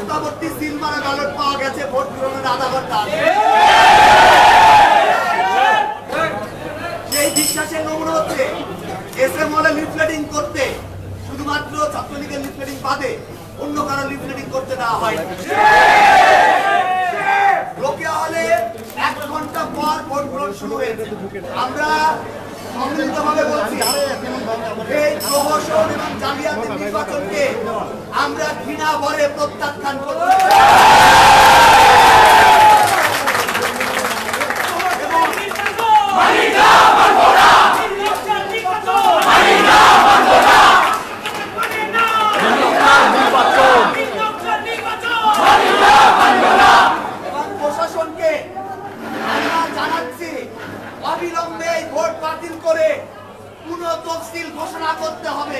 বস্তাবর্তী সিলমারা ballot পাওয়া গেছে, vote গ্রহণের আধা ঘণ্টা সেই বিশ্বাসের নমুনা হচ্ছে এস এম হলে লিফলেটিং করতে, শুধুমাত্র ছাত্রলীগের লিফলেটিং বাদে অন্য কারও লিফলেটিং করতে দেওয়া হয় রোকেয়া হলে এক ঘণ্টা পর ভোট গ্রহণ শুরু হয়েছে। আমরা এই প্রহসন এবং জালিয়াতি আমরা ঘৃণা ভরে প্রত্যাখ্যান করতে অবিলম্বে ভোট বাতিল করে পুনঃ তফসিল ঘোষণা করতে হবে।